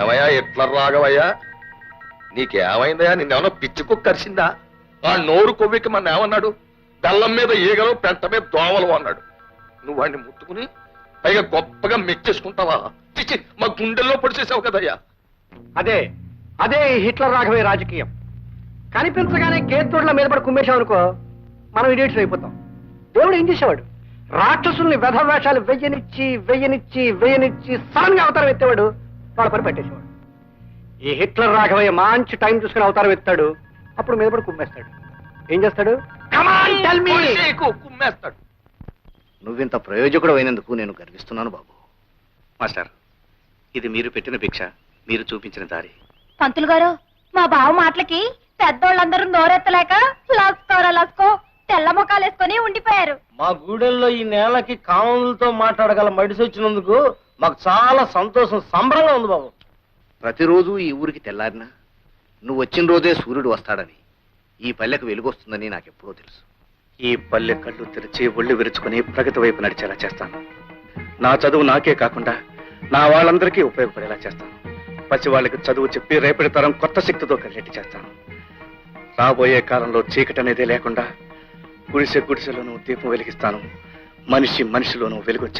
ఏమయ్యా ఎట్లా రాగవయ్యా నీకేమైందయ్యా? నిన్నేమన్నా పిచ్చి కుక్క కరిసిందా? ఆ నోరు కొవ్వికి మన ఏమన్నాడు? బెల్లం మీద ఈగలు పెంట మీద దోవలు అన్నాడు. నువ్వు వాడిని ముట్టుకుని పైగా గొప్పగా మెచ్చేసుకుంటావా? చిచి మా గుండెల్లో పొడిచేసావు కదయ్యా. అదే అదే ఈ హిట్లర్ రాఘవే రాజకీయం. కనిపించగానే కేతుడుల మీద పడి కుమ్మేశాం అనుకో మనం ఇడియట్స్ అయిపోతాం. దేవుడు ఏం చేసేవాడు? రాక్షసుల్ని వ్యధవేషాలు వెయ్యనిచ్చి వెయ్యనిచ్చి వెయ్యనిచ్చి సడన్గా అవతారం ఎత్తేవాడు వాళ్ళ పని పట్టేసేవాడు. ఈ హిట్లర్ రాఘవయ్య మంచి టైం చూసుకుని అవతారం ఎత్తాడు అప్పుడు మీద పడి కుమ్మేస్తాడు. ఏం చేస్తాడు? Come on, tell me! పొడిచేయకు, కుమ్మేస్తాడు. నువ్వింత ప్రయోజకుడు అయినందుకు నేను గర్విస్తున్నాను బాబు. మాస్టర్ ఇది మీరు పెట్టిన భిక్ష మీరు చూపించిన దారి. పంతులు గారు మా బావ మాటలకి పెద్దోళ్ళందరూ నోరెత్తలేక లస్కోరా లస్కో తెల్ల ముఖాలు వేసుకొని ఉండిపోయారు. మా గూడెల్లో ఈ నేలకి కామన్లతో మాట్లాడగల మడిసి వచ్చినందుకు మాకు చాలా సంతోషం సంబరంగా ఉంది బాబు. ప్రతిరోజు ఈ ఊరికి తెల్లారినా నువ్వు వచ్చిన రోజే సూర్యుడు వస్తాడని ఈ పల్లెకు వెలుగొస్తుందని నాకెప్పుడో తెలుసు. ఈ పల్లె కళ్ళు తెరిచి ఒళ్ళు విరుచుకుని ప్రగతి వైపు నడిచేలా చేస్తాను. నా చదువు నాకే కాకుండా నా వాళ్ళందరికీ ఉపయోగపడేలా చేస్తాను. పసి వాళ్ళకి చదువు చెప్పి రేపటి తరం కొత్త శక్తితో కలిగేటి చేస్తాను. రాబోయే కాలంలో చీకటి అనేది లేకుండా గుడిసె గుడిసెలోనూ దీపం వెలిగిస్తాను. మనిషి మనిషిలోనూ వెలుగొచ్చే